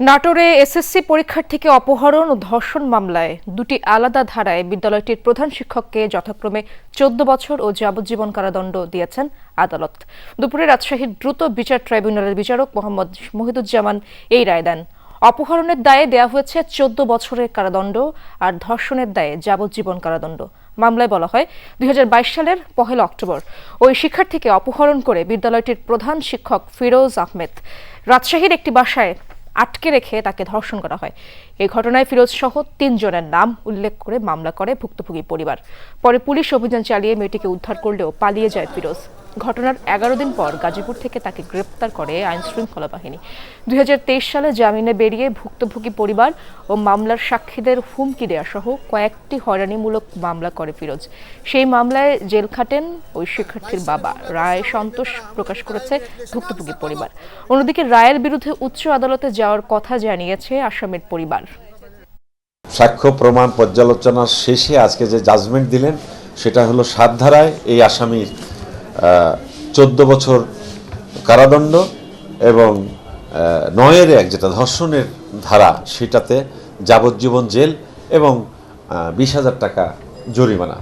নাটোরে এসএসসি পরীক্ষার্থীকে অপহরণ ও ধর্ষণ মামলায় দুটি আলাদা ধারায় বিদ্যালয়টির প্রধান শিক্ষককে যথাক্রমে চোদ্দ বছর ও যাবজ্জীবন কারাদণ্ড দিয়েছেন আদালত। দুপুরে রাজশাহীর দ্রুত বিচার ট্রাইব্যুনালের বিচারক মোহাম্মদ মহিদুজ্জামান এই রায় দেন। অপহরণের দায়ে দেয়া হয়েছে চোদ্দ বছরের কারাদণ্ড আর ধর্ষণের দায়ে যাবজ্জীবন কারাদণ্ড। মামলায় বলা হয়, দুই হাজার বাইশ সালের পহেলা অক্টোবর। ওই শিক্ষার্থীকে অপহরণ করে বিদ্যালয়টির প্রধান শিক্ষক ফিরোজ আহমেদ। রাজশাহীর একটি বাসায় আটকে রেখে তাকে ধর্ষণ করা হয়। এই ঘটনায় ফিরোজ সহ তিনজনের নাম উল্লেখ করে মামলা করে ভুক্তভোগী পরিবার। পরে পুলিশ অভিযান চালিয়ে মেয়েটিকে উদ্ধার করলেও পালিয়ে যায় ফিরোজ। ঘটনার এগারো দিন পর গাজীপুর থেকে তাকে গ্রেপ্তার করে আইন শৃঙ্খলা বাহিনী। দুই সালে জামিনে বেরিয়ে ভুক্তভোগী পরিবার ও মামলার সাক্ষীদের হুমকি দেওয়া সহ কয়েকটি হয়রানিমূলক মামলা করে ফিরোজ। সেই মামলায় জেল খাটেন ওই শিক্ষার্থীর বাবা। রায় সন্তোষ প্রকাশ করেছে ভুক্তভোগী পরিবার। অন্যদিকে রায়ের বিরুদ্ধে উচ্চ আদালতে যাওয়ার কথা জানিয়েছে আসামের পরিবার। সাক্ষ্য, প্রমাণ পর্যালোচনা শেষে আজকে যে জাজমেন্ট দিলেন, সেটা হলো সাত ধারায় এই আসামির চোদ্দ বছর কারাদণ্ড এবং নয়ের এক যেটা ধর্ষণের ধারা, সেটাতে যাবজ্জীবন জেল এবং বিশ হাজার টাকা জরিমানা।